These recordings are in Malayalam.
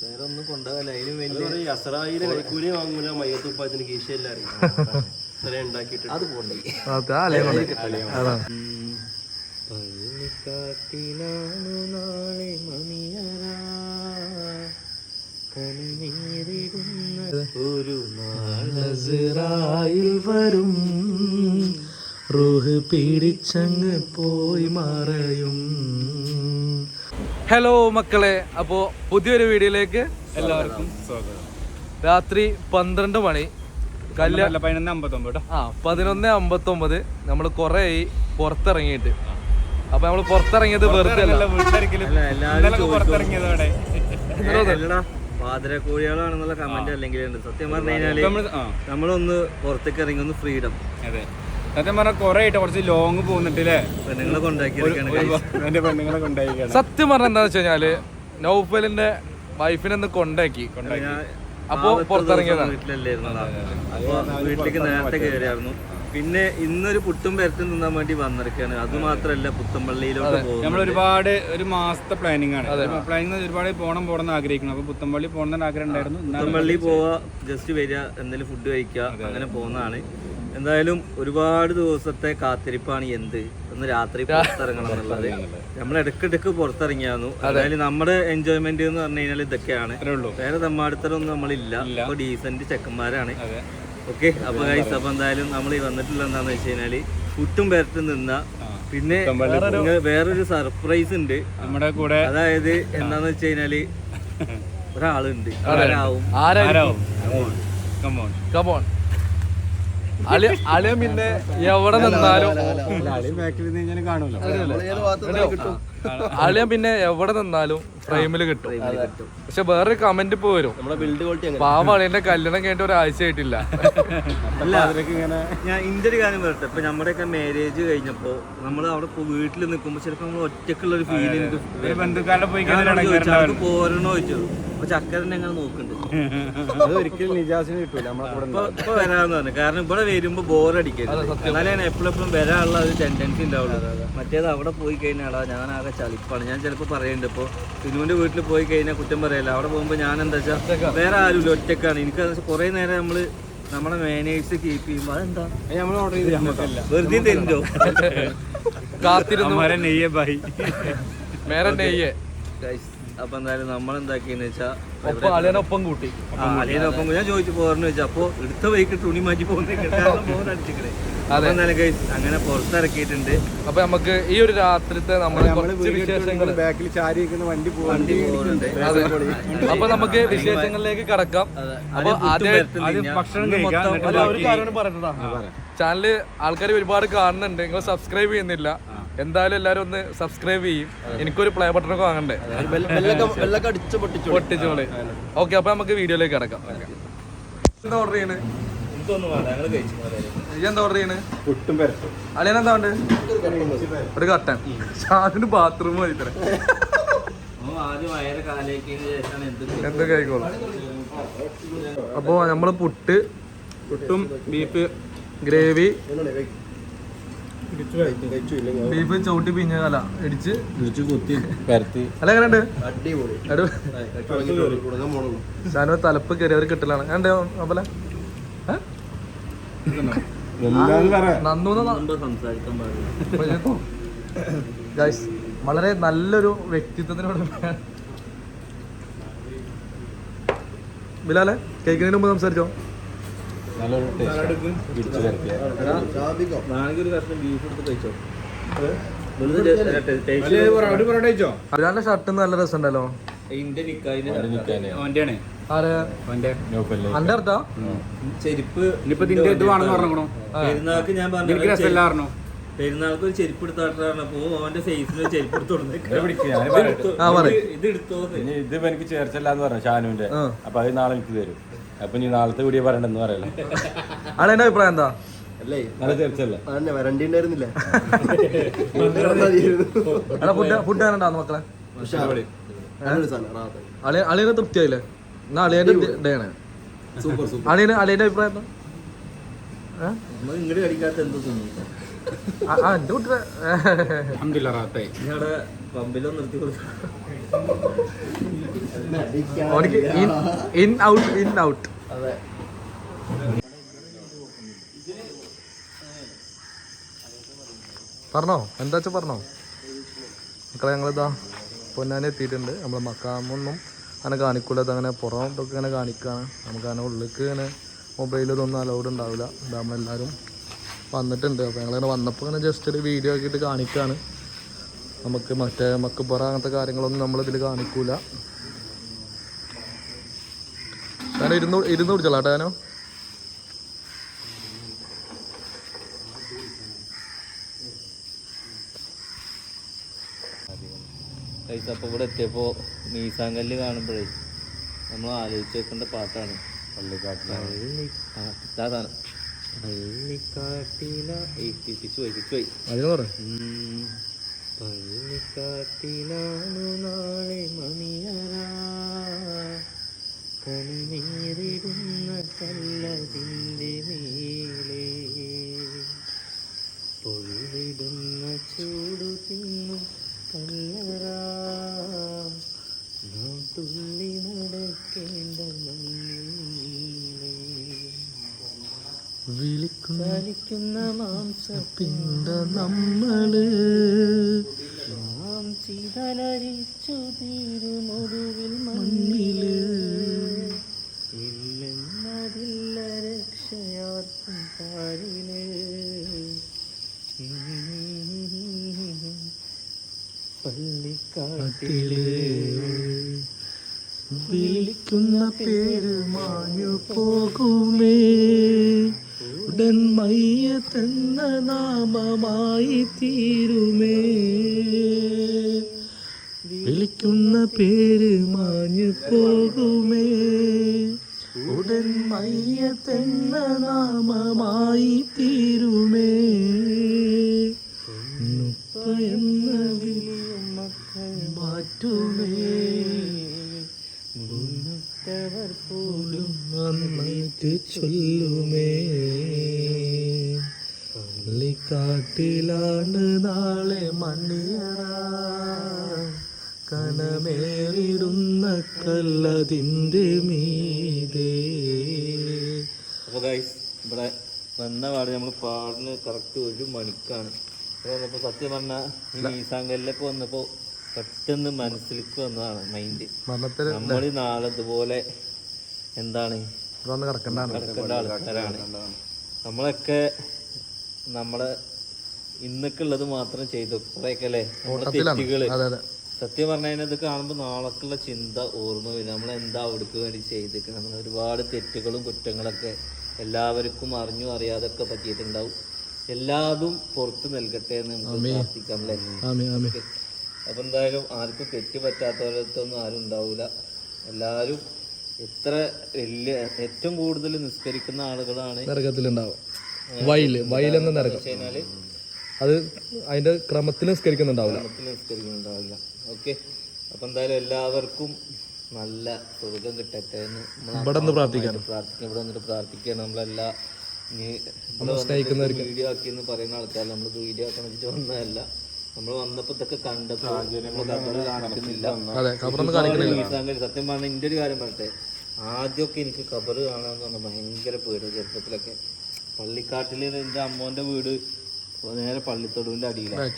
വേറെ ഒന്നും കൊണ്ടുപോകല അതിലും വലിയ അസറായിലെ കൈക്കൂലി വാങ്ങൂല അത് പോണ്ടേ നാളെ ഒരു നാളസിറായിൽ വരും. റൂഹ് പിടിച്ചങ്ങ് പോയി മറയും. ഹലോ മക്കളെ. അപ്പോ പുതിയൊരു വീഡിയോയിലേക്ക് എല്ലാവർക്കും സ്വാഗതം. രാത്രി പന്ത്രണ്ട് മണി. കല്യാണം അല്ല പതിനൊന്ന് അമ്പത്തൊമ്പത് ആ പതിനൊന്ന് അമ്പത്തൊമ്പത് നമ്മൾ കുറേ ആയി പുറത്തിറങ്ങിയിട്ട്. അപ്പൊ നമ്മൾ പുറത്തിറങ്ങിയത് വെറുതെ അല്ല. വീട്ടിലിരിക്കലും ഇന്നലെ പുറത്തിറങ്ങിയതോടെ പാതിര കോഴികളാണെന്നുള്ള കമന്റ് അല്ലെങ്കിൽ ഉണ്ട്. സത്യം പറഞ്ഞു കഴിഞ്ഞാൽ നമ്മളൊന്ന് പുറത്തേക്ക് ഇറങ്ങി ഒന്ന് ഫ്രീഡം. അതെ. സത്യം പറഞ്ഞാൽ കുറെ ആയിട്ട് കുറച്ച് ലോങ് പോകുന്നിട്ടില്ലേ കൊണ്ടാക്കിയിരിക്കുകയാണ് എന്റെ പെണ്ണുങ്ങളെ കൊണ്ടായിക്കാണ് സത്യം പറഞ്ഞ എന്താ വെച്ച് കഴിഞ്ഞാൽ നൗഫലിന്റെ വൈഫിനെ ഒന്ന് കൊണ്ടാക്കി. അപ്പോ പുറത്തിറങ്ങിയതാണ്. വീട്ടിലേക്ക് നേരത്തെ കയറിയായിരുന്നു പിന്നെ ഇന്നൊരു പുട്ടും പെരട്ടും തിന്നാൻ വേണ്ടി വന്നിരിക്കുകയാണ്. അത് മാത്രല്ല പുത്തമ്പള്ളിയിലോട്ട് പോകും നമ്മൾ ഒരുപാട് ഒരു മാസത്തെ പ്ലാനിങ് ആണ്. പ്ലാനിങ് ഒരുപാട് പോണം പോകണം എന്ന് ആഗ്രഹിക്കണം അപ്പൊ പുത്തമ്പള്ളി പോകണം എന്ന് ആഗ്രഹം ഉണ്ടായിരുന്നു. പുത്തമ്പള്ളി പോവാ ജസ്റ്റ് വരിക എന്തെങ്കിലും ഫുഡ് കഴിക്കുക അങ്ങനെ പോകുന്നതാണ്. എന്തായാലും ഒരുപാട് ദിവസത്തെ കാത്തിരിപ്പാണ് എന്ത്? ഒന്ന് രാത്രി പുറത്തിറങ്ങണം എന്നുള്ളത്. നമ്മൾ ഇടയ്ക്കിടയ്ക്ക് പുറത്തിറങ്ങിയായിരുന്നു. എന്തായാലും നമ്മുടെ എൻജോയ്മെന്റ് എന്ന് പറഞ്ഞു കഴിഞ്ഞാൽ ഇതൊക്കെയാണ്. വേറെ തമ്മാടിത്തരൊന്നും നമ്മളില്ല. അപ്പൊ ഡീസന്റ് ചെക്കന്മാരാണ്. ഓക്കെ അപ്പൊ ഗൈസ് അപ്പൊ എന്തായാലും നമ്മൾ വന്നിട്ടുള്ള എന്താന്ന് വെച്ച് കഴിഞ്ഞാൽ പുട്ടും പേരത്തും നിന്ന പിന്നെ വേറൊരു സർപ്രൈസ് ഉണ്ട്. നമ്മുടെ കൂടെ അതായത് എന്താന്ന് വെച്ച് കഴിഞ്ഞാൽ ഒരാളുണ്ട്. ആരാവും? ആരാവും കമോൺ കമോൺ അളിയ പിന്നെ എവിടെ നിന്നാലും അളിയ പിന്നെ എവിടെ നിന്നാലും ഫ്രെയിമിൽ കിട്ടും. പക്ഷെ വേറൊരു കമന്റ് ഇപ്പൊ വരും. നമ്മുടെ ബിൽഡ് ക്വാളിറ്റി അങ്ങനെ പാവ അളിയന്റെ കല്യാണം കഴിഞ്ഞിട്ട് ഒരാഴ്ച ആയിട്ടില്ല. ഞാൻ ഇന്റെ ഒരു കാര്യം പറയട്ടെ. ഇപ്പൊ നമ്മുടെയൊക്കെ മാരേജ് കഴിഞ്ഞപ്പോ നമ്മൾ അവിടെ വീട്ടിൽ നിൽക്കുമ്പോ ചിലപ്പോ നമ്മൾ ഒറ്റക്കുള്ള ഒരു ഫീൽ എനിക്ക് ഒരു ബന്ധുക്കാരുടെ പോയി ഞാൻ കഴിഞ്ഞാൽ അവനോട് ചോദിച്ചു, "അനക്ക് പോരണോ ചോദിച്ചു. അപ്പൊ ചക്കരനെ നോക്കുന്നുണ്ട്. അത് ഒരിക്കലും നിജാസിന് കിട്ടൂല ഇപ്പൊ വരാന്ന് പറഞ്ഞു. കാരണം ഇവിടെ വരുമ്പോ ബോറടിക്കരുത് എന്നാലാണ് എപ്പോഴും എപ്പോഴും വരാനുള്ള ഒരു ടെൻഡൻസി ഉണ്ടാവുള്ളൂ. മറ്റേത് അവിടെ പോയി കഴിഞ്ഞാടാ ഞാൻ ആകെ ചളിപ്പാണ്. ഞാൻ ചിലപ്പോ പറയുന്നുണ്ട് ഇപ്പൊ സിനുവിന്റെ വീട്ടിൽ പോയി കഴിഞ്ഞാൽ കുറ്റം പറയല്ല. അവിടെ പോകുമ്പോ ഞാൻ എന്താ വെച്ചാൽ വേറെ ആരും ഒറ്റക്കാണ്. എനിക്ക് കുറെ നേരം നമ്മൾ നമ്മളെ മാനേഴ്സ് കീപ്പ് ചെയ്യുമ്പോ അതെന്താ? നമ്മൾ ഓർഡർ ചെയ്ത് വെറുതെ തരുന്നോ കാത്തിരുന്നു. മേരെ നെയ്യേ അപ്പൊ എന്തായാലും നമ്മൾ എന്താക്കിയെന്ന് വെച്ചാൽ ഒപ്പം അളിയനൊപ്പം കൂട്ടി. അളിയനൊപ്പം ഞാൻ ചോദിച്ചു പോകാറെന്ന് വെച്ചാൽ അപ്പൊ എടുത്ത വൈക്ക്. തുണി മാറ്റി പോകുന്നേ അങ്ങനെ പുറത്തിറക്കിയിട്ടുണ്ട്. അപ്പൊ നമുക്ക് ഈ ഒരു രാത്രിത്തെ നമ്മൾ കുറച്ച് വിശേഷങ്ങൾ ബാക്കിൽ ചാരി വണ്ടി വണ്ടി പോകുന്നുണ്ട് അപ്പൊ നമുക്ക് വിശേഷങ്ങളിലേക്ക് കടക്കാം. അപ്പൊ ആദ്യം ഭക്ഷണം കഴിക്കാം. ചാനൽ ആൾക്കാർ ഒരുപാട് കാണുന്നുണ്ട്. നിങ്ങൾ സബ്സ്ക്രൈബ് ചെയ്യുന്നില്ല. എന്തായാലും എല്ലാരും ഒന്ന് സബ്സ്ക്രൈബ് ചെയ്യും. എനിക്കൊരു പ്ലേ ബട്ടൺ ഒക്കെ വാങ്ങണ്ടേ? പൊട്ടിച്ചോളി അടിച്ചു പൊട്ടിച്ചു പൊട്ടിച്ചോളെ. ഓക്കെ അപ്പൊ നമുക്ക് വീഡിയോയിലേക്ക് കിടക്കാം. എന്താ ഓർഡർ ചെയ്യണേ? എന്താ ഓർഡർ ചെയ്യണേ? അളിയൻ എന്താ ഉണ്ട് ഒരു കട്ടൻ. ഷാദിന് ബാത്റൂം മതി ഇത്ര. ആദ്യം വയറ് കാലേക്കിന് ശേഷമാണ് എന്ത് എന്ത് കഴിക്കോളൂ അപ്പോ നമ്മൾ പുട്ട് പുട്ടും ബീഫ് ഗ്രേവി ബീഫ് ചവിട്ടി പിഞ്ഞ കല. ഇടിച്ച് ഇടിച്ചു കുത്തി പരത്തി. അല്ല എങ്ങനെയുണ്ട്? അടിപൊളി. ഷാനു തലപ്പ് കയറിയവർ കിട്ടലാണ്. അപ്പല ഗൈസ് വളരെ നല്ലൊരു വ്യക്തിത്വത്തിനോട് ബിലാലെ കേൾക്കുന്നതിന് മുമ്പ് സംസാരിച്ചോ? നല്ലൊരു ടേസ്റ്റ് ഇടിച്ചു ബിലാലിന്റെ ഷർട്ട് നല്ല രസമുണ്ടല്ലോ. ചെരുപ്പ് പെരുന്നാൾക്ക് ഒരു ചെരുപ്പ് എടുത്താട്ടാണ് അപ്പൊ അവന്റെ സൈസിൽ ചെരുപ്പ് എടുത്തു. ഇത് എനിക്ക് ചേർച്ചല്ലാന്ന് പറഞ്ഞു ഷാനുവിന്റെ. അപ്പൊ അത് നാളെ എനിക്ക് തരും. അപ്പൊ നീ നാളത്തെ വീഡിയോ പറയണ്ടെന്ന് പറയല്ലേ? ആളെന്റെ അഭിപ്രായം എന്താ? അല്ലേ? നല്ല ചേർച്ചല്ലേ അതന്നെ വരണ്ടി ഉണ്ടായിരുന്നില്ല? ഫുഡ് ഫുഡ് ആണുണ്ടാന്ന് മക്കളെ? അളിയ അളിയനെ തൃപ്തിയായില്ലേ? എന്നാ അളിയന്റെ ഡേ ആണ് സൂപ്പർ സൂപ്പർ. അളിയന് അളിയന്റെ അഭിപ്രായം എന്താ? ഇങ്ങോട്ട് കടിക്കാത്ത എന്തോ ആ, എന്റെ കുട്ടിയുടെ പമ്പിലോ നിർത്തി കൊടുത്തു ഇൻ ഔട്ട് ഇൻ ഔട്ട് അതെ. പറഞ്ഞോ? എന്താ പറഞ്ഞോ? മക്കളെ ഞങ്ങളിതാ പൊന്നാനെ എത്തിയിട്ടുണ്ട്. നമ്മളെ മക്കാമൊന്നും അങ്ങനെ കാണിക്കൂല. അതങ്ങനെ പുറം ഇതൊക്കെ ഇങ്ങനെ കാണിക്കുകയാണ് നമുക്ക് അങ്ങനെ ഉള്ളിലേക്ക് ഇങ്ങനെ മൊബൈലിലൊന്നും അലൗഡ് ഉണ്ടാവില്ല. ഇത് നമ്മളെല്ലാവരും വന്നിട്ടുണ്ട്. അപ്പോൾ ഞങ്ങളിങ്ങനെ വന്നപ്പോൾ ഇങ്ങനെ ജസ്റ്റ് ഒരു വീഡിയോ ആക്കിയിട്ട് കാണിക്കുകയാണ് നമുക്ക് മറ്റേ മക്കപ്പുറ അങ്ങനത്തെ കാര്യങ്ങളൊന്നും നമ്മളിതിൽ കാണിക്കൂല. ഞാൻ ഇരുന്ന് ഇരുന്ന് പിടിച്ചോളാം കേട്ടോ ഞാനോ. അപ്പോൾ ഇവിടെ എത്തിയപ്പോൾ മീസാങ്കല്ല് കാണുമ്പോഴേ നമ്മൾ ആലോചിച്ച് വെക്കേണ്ട പാട്ടാണ്. പള്ളിക്കാട്ടിലാണ്. പള്ളിക്കാട്ടില പോയി പോയി. പള്ളിക്കാട്ടിലാണു നാളെ മണിയറ കണിനീറിടുന്ന കല്ലതിന്റെ മേലെ പൊഴിവിടുന്ന ചൂടു തിന്നും കല്ലറ. നാം തുള്ളി നടക്കേണ്ട മണ്ണിലേ വിളിക്കുന്ന ചലിക്കുന്ന മാംസ പിണ്ട നമ്മൾ നാം ചിതലരിച്ചു തീരുമൊടുവിൽ മണ്ണിൽ വിളിക്കുന്ന പേര് മാഞ്ഞു പോകുമേ. ഉടൻ മയ്യത്തെന്ന നാമമായി തീരുമേ. വിളിക്കുന്ന പേര് മാഞ്ഞു പോകുമേ. ഉടൻ മയ്യത്തെന്ന നാമമായി തീരുമേ. മുപ്പ എന്ന മാറ്റുമേ മുന്നിട്ടവർ പോലും നന്നായിട്ട് ചൊല്ലുമേ? പള്ളിക്കാട്ടിലാണ് നാളെ മണ്ണിയറ കനമേറിടുന്ന കല്ലതിന്റെ മീതേ. അപ്പോൾ ഗൈസ് ഇവിടെ വന്ന പാട് നമ്മൾ പാടിന് കറക്റ്റ് ഒരു മണിക്കാണ്. അപ്പോൾ സത്യം പറഞ്ഞാൽ ഈ മീസാങ്കലിലൊക്കെ വന്നപ്പോൾ പെട്ടെന്ന് മനസ്സിലേക്ക് വന്നതാണ് മൈൻഡ് നമ്മൾ നാളെ ഇതുപോലെ എന്താണ്? കിടക്കേണ്ട ആൾക്കാരാണ്. നമ്മളൊക്കെ നമ്മളെ ഇന്നൊക്കെ ഉള്ളത് മാത്രം ചെയ്തു. കുറേയൊക്കെ അല്ലേ? തെറ്റുകൾ. സത്യം പറഞ്ഞാൽ ഇത് കാണുമ്പോൾ നാളേക്കുള്ള ചിന്ത ഓർമ്മ വരും. നമ്മൾ എന്താ അവിടേക്ക് വേണ്ടി ചെയ്തേക്ക് നമ്മൾ ഒരുപാട് തെറ്റുകളും കുറ്റങ്ങളൊക്കെ എല്ലാവർക്കും അറിഞ്ഞു അറിയാതൊക്കെ പറ്റിയിട്ടുണ്ടാവും. എല്ലാതും പുറത്ത് നൽകട്ടെ എന്ന് നമുക്ക് പ്രാർത്ഥിക്കാം അല്ലേ? ആമി ആമി അപ്പം എന്തായാലും ആർക്കും തെറ്റ് പറ്റാത്തവരത്തൊന്നും ആരും ഉണ്ടാവില്ല എല്ലാവരും എത്ര വലിയ ഏറ്റവും കൂടുതൽ നിസ്കരിക്കുന്ന ആളുകളാണ് നരകത്തിലുണ്ടാവും. വയൽ വയലെന്ന നരകം. അത് അതിന്റെ ക്രമത്തിൽ നിസ്കരിക്കുന്നുണ്ടാവില്ല. ക്രമത്തിൽ നിസ്കരിക്കുന്നുണ്ടാവില്ല. ഓക്കെ. അപ്പം എന്തായാലും എല്ലാവർക്കും നല്ല സ്വർഗം കിട്ടട്ടെ എന്ന് ഇവിടെ നിന്ന് പ്രാർത്ഥിക്കാൻ പ്രാർത്ഥിക്കുക ഇവിടെ വന്നിട്ട് പ്രാർത്ഥിക്കുകയാണ്. നമ്മളെല്ലാ ഇനി വീഡിയോ ആക്കി എന്ന് പറയുന്ന ആൾക്കാർ നമ്മൾ വീഡിയോ ആക്കണം വെച്ചിട്ട് വന്നതല്ല. നമ്മൾ വന്നപ്പോ ഇതൊക്കെ കണ്ടപ്പോൾ നമ്മൾ കാണിക്കുന്നില്ല. അതെ കബറൊന്നും കാണിക്കണില്ല ഈ സംഗതി സത്യം പറഞ്ഞാൽ എന്റെ ഒരു കാര്യം പറയട്ടെ. ആദ്യമൊക്കെ എനിക്ക് ഖബർ കാണാന്ന് പറഞ്ഞാൽ ഭയങ്കര പേടി ചെറുപ്പത്തിലൊക്കെ പള്ളിക്കാട്ടിൽ എന്റെ അമ്മോന്റെ വീട് നേരെ പള്ളിത്തൊടുവിന്റെ അടിയിലാണ്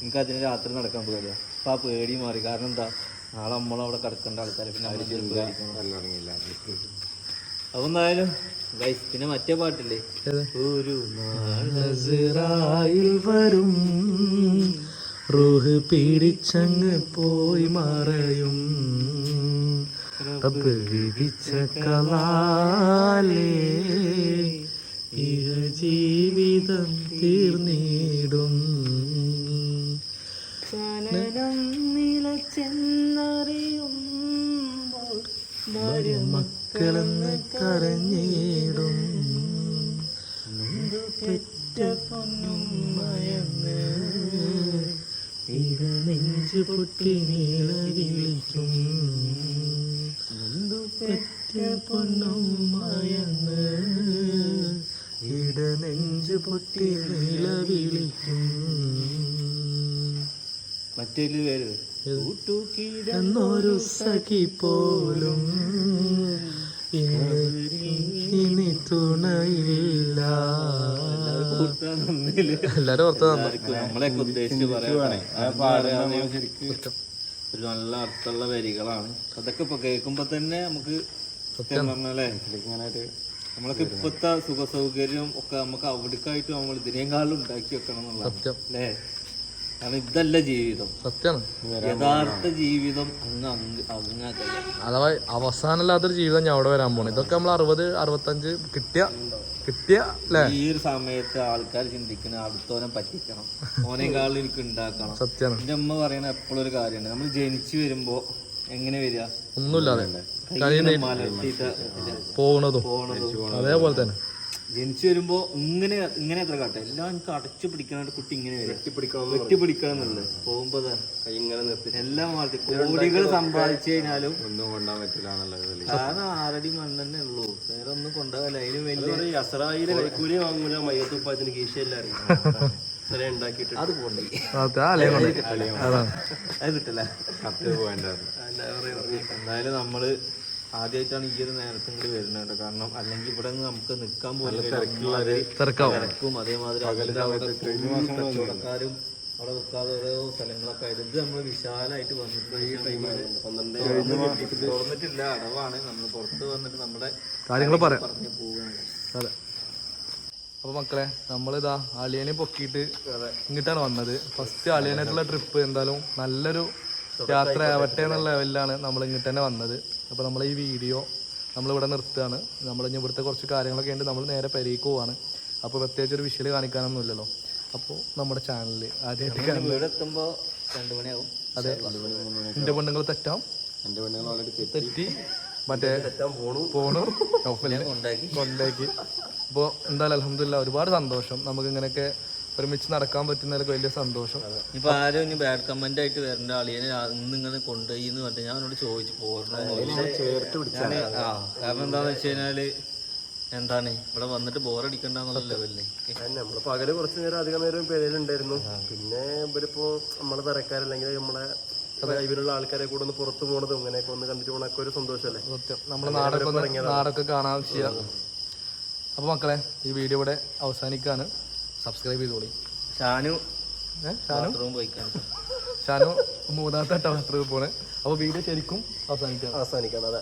എനിക്ക് അതിന് രാത്രി നടക്കാൻ പേടിയാ. അപ്പൊ ആ പേടി മാറി. കാരണം എന്താ? നാളെ നമ്മളവിടെ കിടക്കേണ്ട ആൾക്കാരെ. പിന്നെ അവർ പേടിക്കണം. അപ്പൊ എന്തായാലും ഗൈസ് പിന്നെ മറ്റേ പാട്ടില്ലേ? ഒരു നാൾ നസിറായിൽ വരും. റൂഹ് പിടിച്ചങ്ങ് പോയി മറയും. റബ്ബ് വിധിച്ച കലാലേ ഇഹ ജീവിതം തീർന്നിടും. ചലനം നിലച്ചെന്നറിയുമ്പോൾ മക്കളെന്ന് കരഞ്ഞിടും. പെറ്റ പൊന്നും മയന്ന് നെഞ്ചു പൊട്ടി നീള വിളിക്കും പെറ്റ പൊന്നമ്മയെന്ന് ഇട നെഞ്ചു പൊട്ടി നീള വിളിക്കും മറ്റേ പേര് എന്നൊരു സഖി പോലും ഇന്ന് ഇനി തുണയില്ല എല്ലാരും ഓർത്ത് നമ്മളെയൊക്കെ ഉദ്ദേശിച്ച് ഒരു നല്ല അർത്ഥമുള്ള വരികളാണ്. അതൊക്കെ ഇപ്പൊ കേൾക്കുമ്പോ തന്നെ നമുക്ക് സത്യം പറഞ്ഞാലേ നമ്മളൊക്കെ ഇപ്പത്തെ സുഖ സൗകര്യം ഒക്കെ നമുക്ക് അവിടേക്കായിട്ട് നമ്മൾ ഇതിനേക്കാളും ഉണ്ടാക്കി വെക്കണം എന്നുള്ളത് സത്യം. അല്ലേ? കാരണം ഇതല്ല ജീവിതം. സത്യമാണ് യഥാർത്ഥ ജീവിതം അങ്ങ് അങ്ങ് അങ്ങാ കഴിയാം അഥവാ അവസാനമില്ലാത്തൊരു ജീവിതം ഞാൻ അവിടെ വരാൻ പോണേ. ഇതൊക്കെ നമ്മൾ അറുപത് അറുപത്തഞ്ച് കിട്ടിയ കിട്ടിയ ഈ ഒരു സമയത്ത് ആൾക്കാർ ചിന്തിക്കുന്ന അടുത്തോനെ പറ്റിക്കണം. ഓനേക്കാളും എനിക്ക് ഉണ്ടാക്കണം. സത്യാണ്. എന്റെ അമ്മ പറയണ എപ്പോഴും ഒരു കാര്യമുണ്ട്. നമ്മൾ ജനിച്ചു വരുമ്പോ എങ്ങനെ വരിക? ഒന്നുമില്ലാതെ. പോണതും അതേപോലെ തന്നെ. ജനിച്ചു വരുമ്പോ ഇങ്ങനെ ഇങ്ങനെ എത്ര കാട്ടെ? എല്ലാം എനിക്ക് അടച്ചു പിടിക്കണ കുട്ടി ഇങ്ങനെ വെട്ടി പിടിക്കണം എന്നുള്ളത്. പോകുമ്പോ എല്ലാം മാറ്റി. കോടികൾ സമ്പാദിച്ചു കഴിഞ്ഞാലും ഒന്നും കൊണ്ടാൻ പറ്റില്ല കാരണം ആറടി മണ്ണ് തന്നെ ഉള്ളൂ. വേറെ ഒന്നും കൊണ്ടുപോകല അതിന് വലിയ അസറായിരം അസറായിലെ കൈക്കൂലി വാങ്ങൂല മയ്യത്തുപ്പാത്തിന് കീശയെല്ലാം അറിയാം. ഇത്രയും ഉണ്ടാക്കിയിട്ട് അത് പോണ്ടേ. അതെ കിട്ടില്ല എന്തായാലും നമ്മൾ ആദ്യമായിട്ടാണ് ഈ ഒരു നേരത്തെ കൂടി വരുന്നത് കാരണം അല്ലെങ്കിൽ ഇവിടെ നിന്ന് നമുക്ക് നിൽക്കാൻ പോലും തിരക്കും. അതേമാതിരി കച്ചവടക്കാരും അവിടെ വെക്കാതെ ഓരോ സ്ഥലങ്ങളൊക്കെ ആയിട്ട് ഇത് നമ്മൾ വിശാലമായിട്ട് വന്നിട്ട് തുറന്നിട്ടില്ല. അടവാണ്. നമ്മൾ പുറത്ത് വന്നിട്ട് നമ്മുടെ കാര്യങ്ങൾ പറയാം. പറഞ്ഞു പോവുകയാണ്. അതെ. അപ്പൊ മക്കളെ നമ്മളിതാ അളിയനെ പൊക്കിയിട്ട് ഇങ്ങോട്ടാണ് വന്നത്. ഫസ്റ്റ് അളിയനായിട്ടുള്ള ട്രിപ്പ് എന്തായാലും നല്ലൊരു യാത്ര ആവട്ടെ എന്നുള്ള ലെവലിലാണ് നമ്മൾ ഇങ്ങോട്ട് തന്നെ വന്നത്. അപ്പോൾ നമ്മൾ ഈ വീഡിയോ നമ്മളിവിടെ നിർത്തുകയാണ്. നമ്മൾ ഇനി ഇവിടുത്തെ കുറച്ച് കാര്യങ്ങളൊക്കെ ഉണ്ട് നമ്മൾ നേരെ പെരേക്ക് പോവാണ്. അപ്പോൾ പ്രത്യേകിച്ച് ഒരു വിഷയം കാണിക്കാനൊന്നും ഇല്ലല്ലോ. അപ്പോൾ നമ്മുടെ ചാനലിൽ ആദ്യമായിട്ട് കാണുന്നത് രണ്ടു മണിയാവും. അതെ. എന്റെ പെണ്ണുങ്ങൾ തെറ്റാം. എന്റെ പെണ്ണുങ്ങൾ ഓൾറെഡി തെറ്റി. മറ്റേ പോണു. കൊണ്ടാക്കി. കൊണ്ടേക്ക്. അപ്പോൾ എന്തായാലും അലഹമില്ല ഒരുപാട് സന്തോഷം. നമുക്ക് ഇങ്ങനെയൊക്കെ ഒരുമിച്ച് നടക്കാൻ പറ്റുന്നതിലൊക്കെ വലിയ സന്തോഷം. ഇപ്പൊ ആരും ഇനി ബാഡ് കമന്റ് ആയിട്ട് വരേണ്ട. ആളിയെ ഇന്ന് ഇങ്ങനെ കൊണ്ടുപോയി എന്ന് പറഞ്ഞിട്ട് ഞാൻ അവനോട് ചോദിച്ചു പോരണോ കാരണം എന്താന്ന് വെച്ച് കഴിഞ്ഞാൽ എന്താണ് ഇവിടെ വന്നിട്ട് ബോറടിക്കണ്ടെന്നുള്ള ലെവലിൽ നമ്മൾ പകൽ കുറച്ച് നേരം അധികം നേരം പേരയിലുണ്ടായിരുന്നു പിന്നെ ഇവരിപ്പോ നമ്മളെ തരക്കാരല്ലെങ്കിൽ നമ്മളെ ഇവരുള്ള ആൾക്കാരെ കൂടെ ഒന്ന് പുറത്തു പോണതും ഇങ്ങനെയൊക്കെ ഒന്ന് കണ്ടിട്ട് പോണൊക്കെ ഒരു സന്തോഷമല്ലേ നമ്മളെ നാടൊക്കെ നാടൊക്കെ കാണാൻ ചെയ്യാം. അപ്പൊ മക്കളെ ഈ വീഡിയോ ഇവിടെ അവസാനിക്കാണ്. സബ്സ്ക്രൈബ് ചെയ്തോളി. ഷാനു ഷാനു? മൂന്നാമത്തെ ടവർ പോണേ. അപ്പോൾ വീഡിയോ ശരിക്കും അവസാനിക്കാം. അവസാനിക്കണം അതെ.